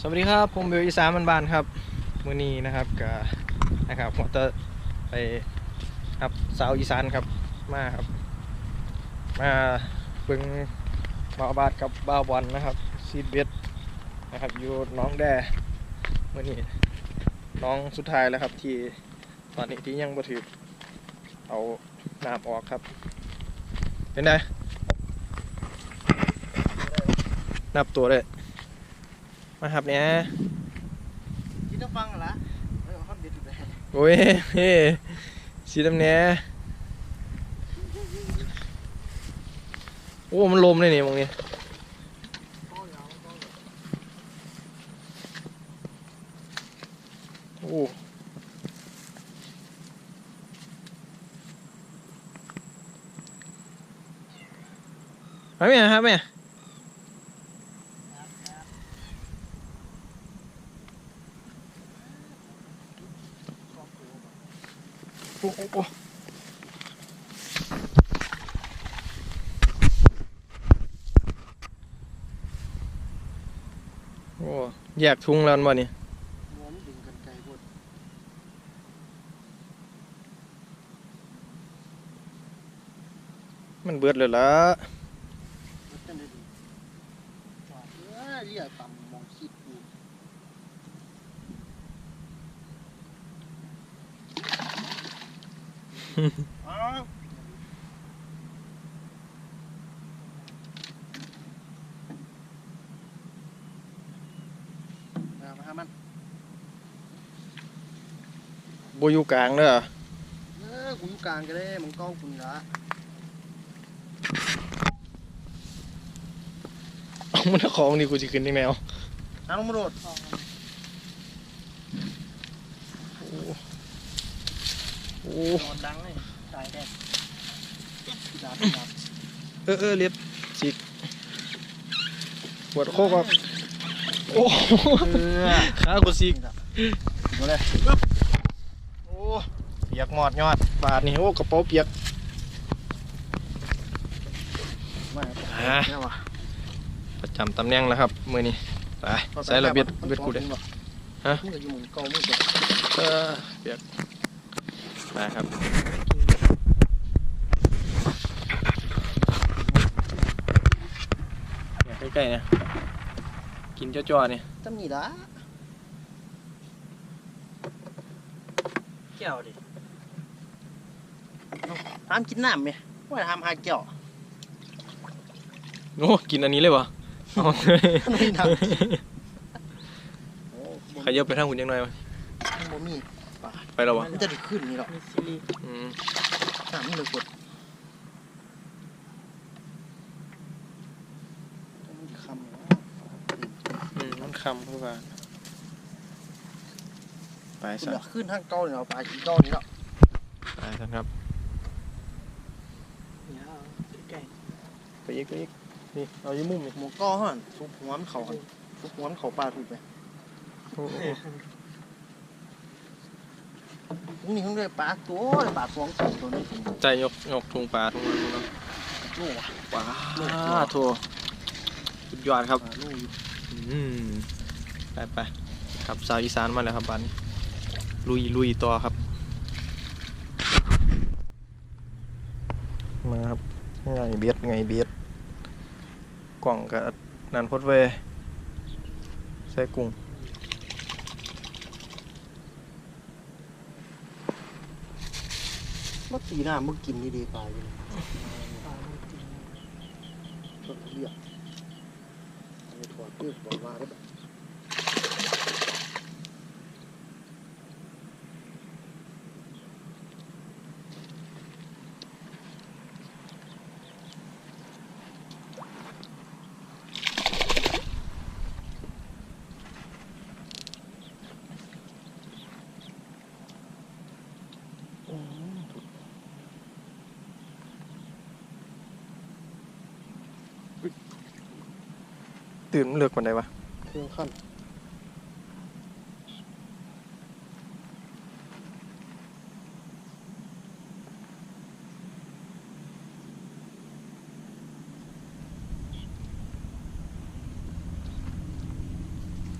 สวัสดีครับ ผมเบลอีสานบ้านๆครับมื้อนี้นะครับก็นะครับผมจะไปครับสาวอีสานครับมาครับ มาเบิ่งบ่าวบาดกับบ่าวบอลนะครับซีดเบ็ดนะครับอยู่น้องแด่มื้อนี้น้องสุดท้ายแล้วครับที่ตอนนี้ที่ยังบ่ถือเอาน้ำออกครับ เป็นไงนับตัวเลย มาครับเนี่ยคิดจะฟังเหรอไม่เอาคอนเด็ดอยู่เลยโอ้ยเฮ้สีดำเนี้ยโอ้ มันลมเลยนี่มองนี้โอ้ไปไหมครับแม่ โอ้โอ้โอ้โอ้แยกทุ่งแล้วบ่นี่หัวมันดึงกันไกลพดมันเบิดเลยละ มันจะได้ดีจอดเอ้ยเรียกต่ำมองคิดกูอ้าวเอามาหามัน บอยู่กลางเด้อเออกูอยู่กลางก็ได้มึงกล้องกูนี่ละเอามันเอาของนี่กูจะขึ้นยังไงเอาน้ำลงมาโดดโอ้นอนดังเลย เออเออเล็บจิกปวดโคกอะโอ้เออขากูสิกมาเลยโอ้เปียกหมอดยอดบาดนี่โอ้กระเป๋าเปียกมาอ่าเนี่ยวะประจำตำแหน่งแล้วครับมือนี้ไปใส่ระเบียดเบียดกูเลยฮะมึงก็อยู่หมุนเก่ามึงก็เออเปียกไปครับเนี่ยใก ล้ๆนะกินจ้อๆนี่จำนี่ละแก้วดิห้ามกินน้ำไหมว่าห้ามหาแก้วโอ้กินอันนี้เลยวะเอาไม่น้ำโอ้ขยับไปทางคุณยังไงวะบ่มีไปแล้ววะมันจะได้ขึ้นนี่หรอกมีซีรีส์อืมน้ำมันเลยกดมันคำวะ อืมมันคำเพื่อว่าไปคุณสันอยากขึ้นทางเก่าเนี่ยเอาปลากินเก่านี่หรอกไปสันครับเนี่ยใกล้ไปอีกไปอีกนี่เอาอยู่มุมนี่หมูเก่าหั่นซุปหัวมันเขาหั่นซุปหัวมันเขาปลาถูกไหมโอ้โหพรุ่งนี้เขาเลยปลาตัวปลาสองตัวตัวนี้ถึงใจยกยกทุงปลาทุงมันเนาะโล่อะว้าโถสุดยอดครับปลาโล่อยู่อืม ไปไปครับสาวอีสานมาแล้วครับบ้านนี้ลุยลุยต่อครับ มาครับไงเบียดไงเบียดกล่องกับนันพดเวใส่กุ้งมาตีหน้ามึงกินดีๆปลาอยู่ๆปลามันจริงก็เรียกอันนี้ถอดเปลือกบอกว่าได้แบบ ตื่นมันเลือกคนใดวะเครื่องขั้น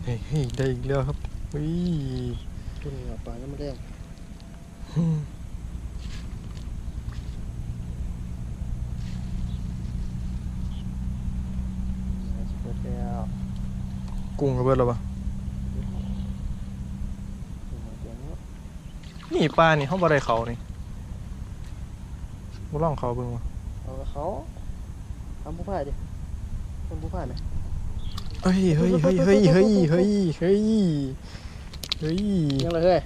ฮ้ยเฮ้ยได้อีกแล้วครับเฮ้ยตัวนี้ปลาแล้วมันแดง อืมเบิดแล้ว กุ้งก็เบิดแล้วปะนี่ปลานี่เขาบ่ได้เขานี่บ่ลองเขาเบิ่งวะเอาเขาทำผู้พ่ายดิคนผู้พ่ายไหมเฮ้ยเฮ้ยเฮ้ยเฮ้ยเฮ้ยเฮ้ยเฮ้ยเฮ้ยยังเลยเฮ้ย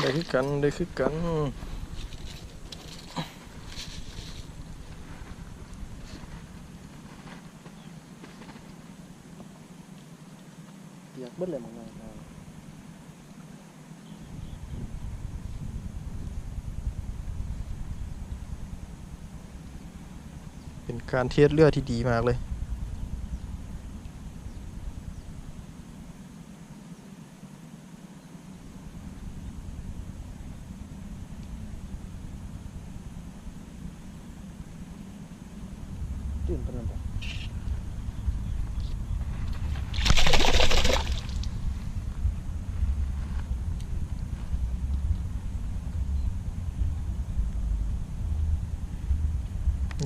ได้คือกันได้คือกัน เปียกเบิดเลยมองนะเป็นการเทียดเลือดที่ดีมากเลย ตื่นปานนั้นบ่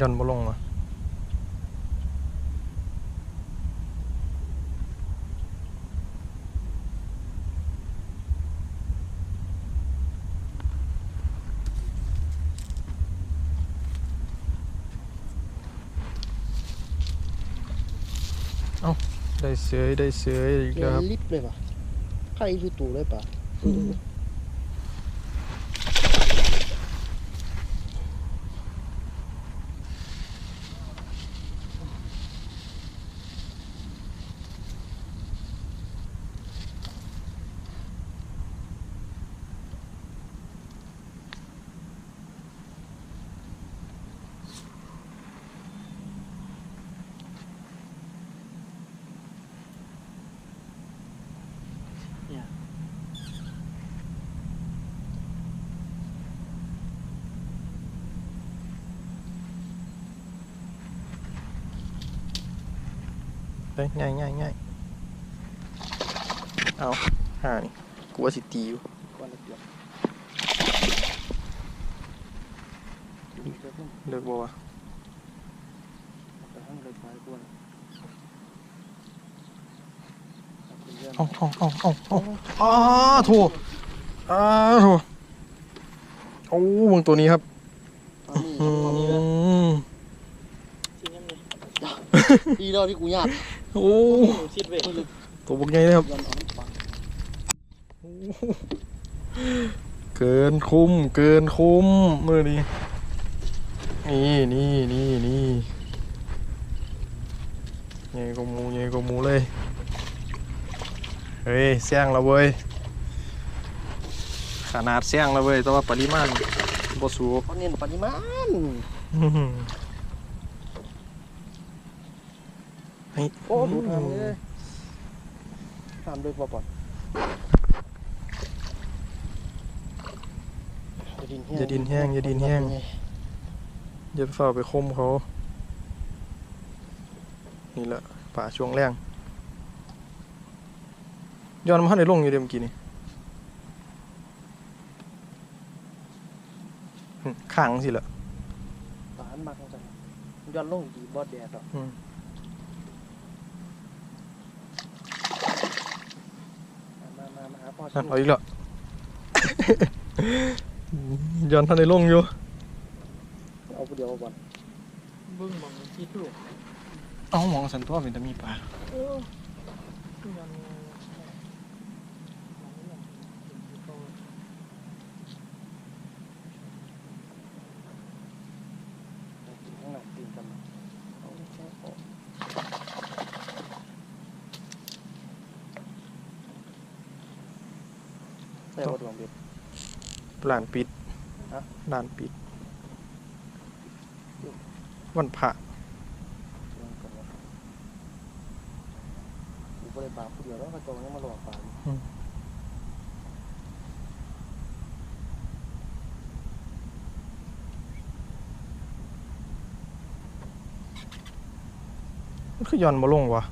ยันบ่ลงอะเอ้า ได้เสยได้เสยอีกเรียแล้วครับนลิฟต์เลยป่ะใครอยู่ตู่เลยป่ะ เอ้ง่ายง่ายง่ายเอาห่านี่กลัว่าสิตีอยู่เลิกบัวะเอาเอาเอาเอาเอาอ้าโถอ้าโถโอ้วงตัวนี้ครับอืม อีเล่าที่กูยาก โอ้หนูชิดเว้ยตัวบักใหญ่เลยครับยันเอาน้ำปลาเกินคุ้มเกินคุ้มมือนี้นี่นี่นี่นี่ใหญ่กว่าหมูใหญ่กว่าหมูเลยเฮ้ยเสี่ยงแล้วเว้ยขนาดเสี่ยงแล้วเว้ยแต่ว่าปริมาณบ่สูงเขาเน้นปริมาณ อื้อหือเฮ้ยโอ้ดูทางเลยทำด้วยปอปอนอย่าดินแห้งอย่าดินแห้งอย่าดินแห้งอย่าไปฝ่าไปคมเขา นี่แหละป่าช่วงแรงย้อนมาให้ในลงอยู่เดิมอกี้นี่หึข้างสิละปานมากจังย้อนลงดีบอดแดดหรอก อืม มามามาหาพ่อ นั่นเอาอีกแล้วย้อนท่านในลงอยู่ เอาผู้เดียวก่อนบึ้งมองชิดลูกเอาหมองสันตัวเป็นแต่มีป่า เออยังไงมองไม่เห็นเขา ข้างหลังตีนกันเอาแค่ออก ใส่วัดหลวงเบ็ดลานปิดฮะลานปิด วันพระเรื่องกันวะกูก็เลยปลาผู้เดียวแล้วกระจงยังมาหลอกปลาอยู่มันคือย่อนมาลงวะ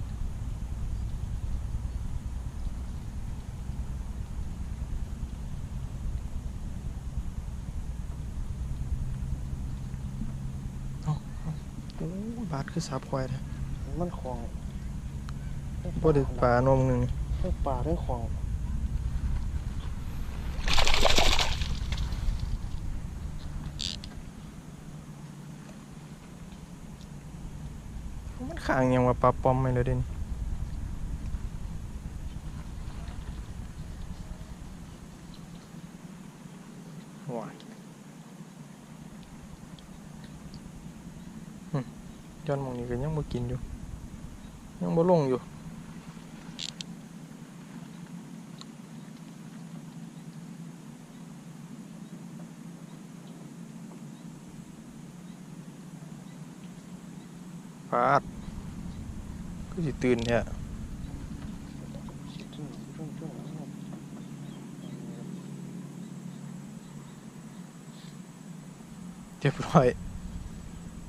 เอ้าเอ้าโอ้ยบาดคือสาบควายแท้มันของบ่ได้ปลานมหนึ่งทั้งปลาทั้งของมันข้างยังว่าปลาปอมไม่เลยเด่นว้ายหึย้ อนหมองนี้ก็ยังบ่กินอยู่ ยังบ่ลงอยู่ฟาดก็สิตื่นแท้ชิดถึงช่วงช่วงนั้นเรียบร้อย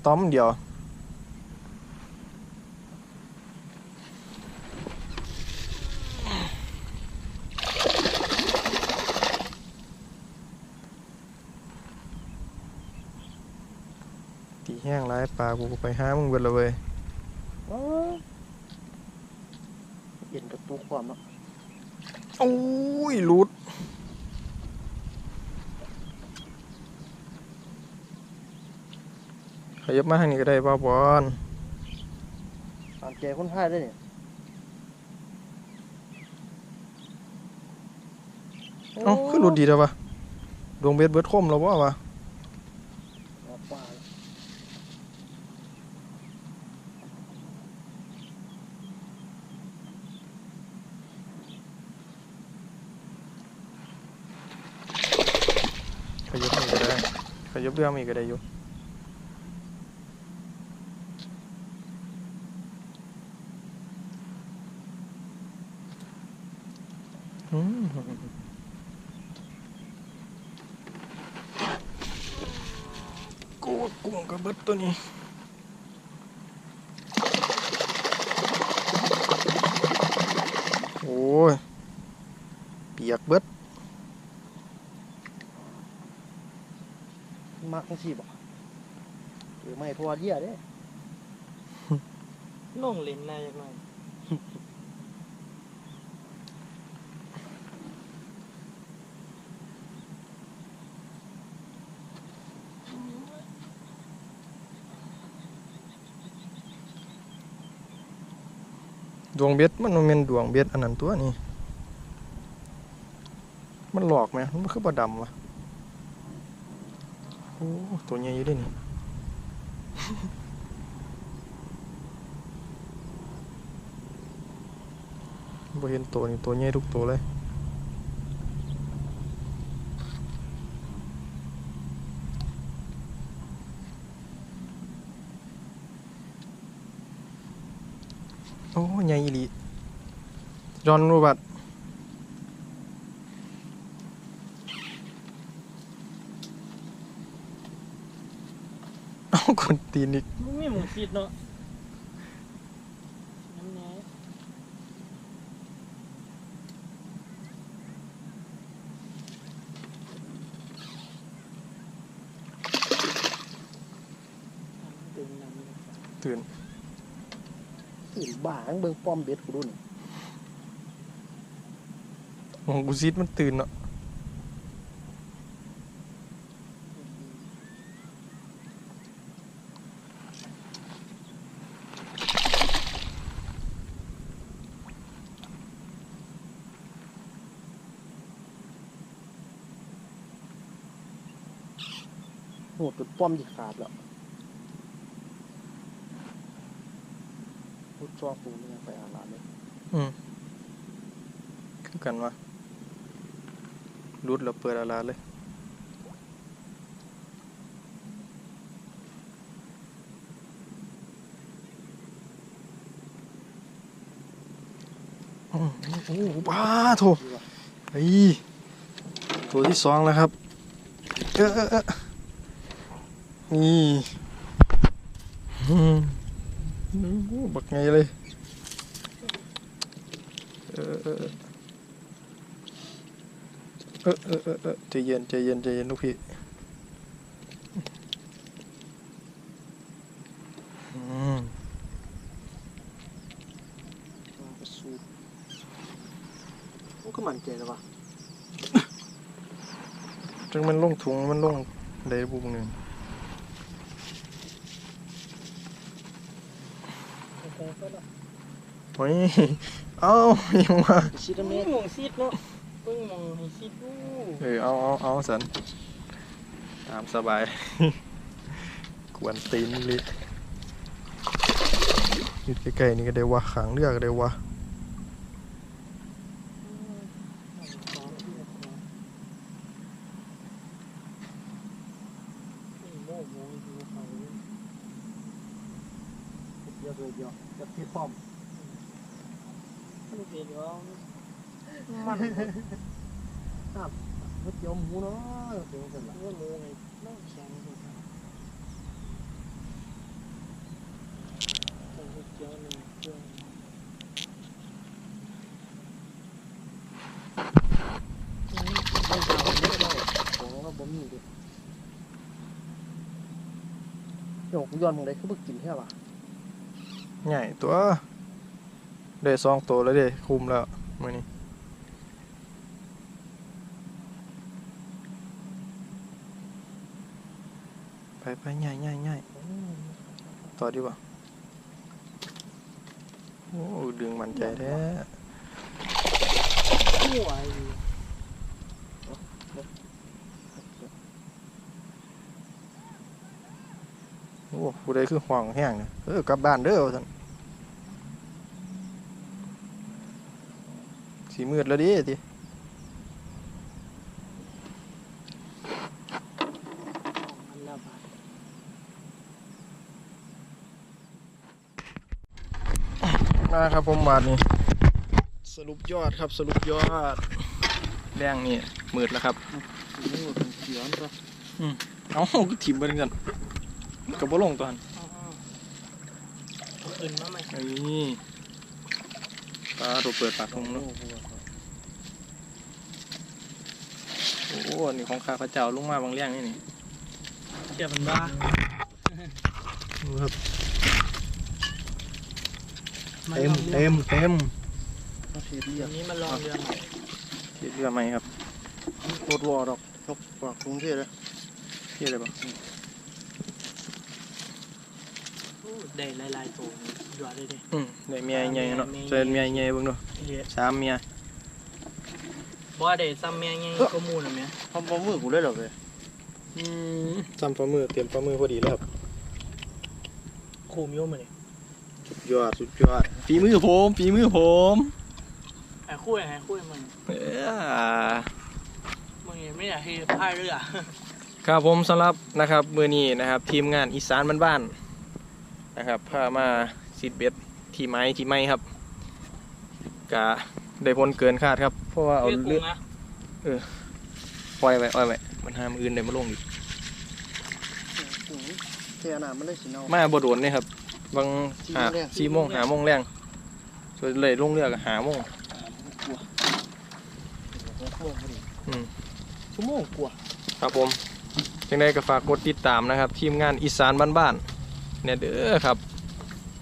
ต้อมเดียว ตี แห้งร้ายปลากูก็ไปห้ามึงเบิดและเว้ยอ๋อเย็นกับตัวความอะโอ้ยหลุดขยับมาทางนี้ก็ได้ป่าวบอลตามใจคนไทยได้เนี่ยเอ้าคือหลุดดีแล้วปะดวงเบ็ดเบิดคมแล้ววะวะ เอาปลา ขยับมีก็ได้ ขยับเรือมีก็ได้อยู่อืมกูว่ากุ้งกับเบิดตัวนี้ โอ้ย เปียกเบิด มักจังซี่บ่หรือไม่เพราะว่าเยี่ยเด้ลงเล่นได้ยังไงดวงเบ็ดมันบ่แม่นดวงเบ็ดอันนั้นตัวนี้ มันหลอกไหมมันคือบ่ดำวะ โอ้ตัวใหญ่อยู่ด้นี่บ่เห็นตัวนี่ตัวใหญ่ทุกตัวเลยโอ้ใหญ่อีหลีจอห์นโรบัตเอาค นตีนอีกมันไม่หมูฟิตเนาะนั่นไงตื่นนำเลยตื่นอีบ้าทั้งเบิ่งป้อมเบ็ดกูดูนี่มองกูซีดมันตื่นเนาะ โหดจนป้อมสิขาดแล้วพุดซอกปูนี่ไปอาหลานเลยคือกันวะรุดแล้วเปิดอาลาเลยโอ้โหบ้าโถไอ้ตัวที่สองแล้วครับ เออเออเออ นี่บักไงเลยเออเออเออเออเออเออใจเย็นใจเย็นใจเย็นลูกพี่อืมกระสุนนุก็มันใจแล้ววะจังมันลงถุงมันลงได้บุกหนึ่ง แต่ก็ละ โอ้ยเอ้ายังมาชิดเบิ่เมงมองซีดเนาะเบิ่งมองให้ซีดดูเออเอาเอาเอาสันตามสบาย กวนตีนเลยอยู่ใกล้ๆนี่ก็ได้วะขังเลือกก็ได้วะ โม่โม่ดูเขา เยอะเลยเยอะจะพี่พร้อม ลูกเดียว มันเฮ้ยเจียวหมู เนาเสียงกันละว่าโม่ไงน้องแข็งสุดต้องเจียวหนึ่งเครื่องมันจะเอาไม่ได้ของเราบ่มีดิโยกย้อนมึงได้คือบึกกินแค่วะใหญ่ตัวได้สองตัวแล้วเด้คุมแล้วมือนี้ ไปไปใหญ่ใหญ่ใหญ่ต่อดีกว่าโอ้ดึงมันใจแท้หัวยโอ้ผู้ใดคือห่วงแห้งเนี่ยเออกลับบ้านเด้อท่านสีมืดแล้วดิที อันละบาท มา ครับผมมาดนี่สรุปยอดครับ สรุปยอดแรงนี่มืดแล้วครับนี่มันเขียวนะเอ้าก็ถิ่มไปกันกับบ่ลงตอนขึ้นมาไหมนี่ปลาตัวเปิดปากทงเนาะโอ้นี่ของข้าพเจ้าลงมาบางเรื่องนี่นี่เทียบมันบ้าดูครับ เต็มเต็มเต็มมาเทียดีอัอะนนี้มันลองเรือเทียบเรือไหมครับรถวอดอกยกปากกรุงเทพเลยเทียบอะไรบ้างได้หลายๆตัวหยอดเลยดิอืมได้เมียใหญ่เนาะเจอเมียใหญ่เบิ่งดูเดี๋ยวสามเมียบ่ได้ซ้ำแม่งยังก็มูลนะแม่ทำปลาหมึกกูได้หรอเว้ยอืมจำฝ่ามือเตรียมฝ่ามือพอดีแล้วครับคูมโยมมาเลยสุดยอดสุดยอด ฝีมือผมฝีมือผมไอ้คู่ไอ้คู่มันเอ้อมึงไม่อยากให้พายเรือครับผมสำหรับนะครับมือนี้นะครับ ทีมงานอีสานบ้านๆนะครับพามาสิดเบ็ดที่ไม้ที่ไม้ครับกะได้ผลเกินคาดครับ เพราะว่าเอาเรือเลืกุ้อดงนะปล่อยไว้ปล่อยไว้มันหามืออื่นได้มาลงอีกเทียน้ำมันได้สิเนาะมาบ่โดนเนี่ยครับ บางหาสี่โมงแรงสี่โมงหาโมงแรงส่วนเลยลงเรือก็หาโมงกลัวชั่วโมงพอดีอืมชั่วโมงกลัวครับผมยังไงก็ฝากกดติดตามนะครับ ทีมงานอีสานบ้านๆเนี่ยเด้อครับ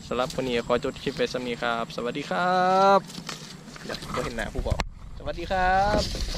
สำหรับวันนี้ขอจดคลิปไปสำนีครับ สวัสดีครับเดี๋ยวก็เห็นหน้าผู้บอกสวัสดีครับ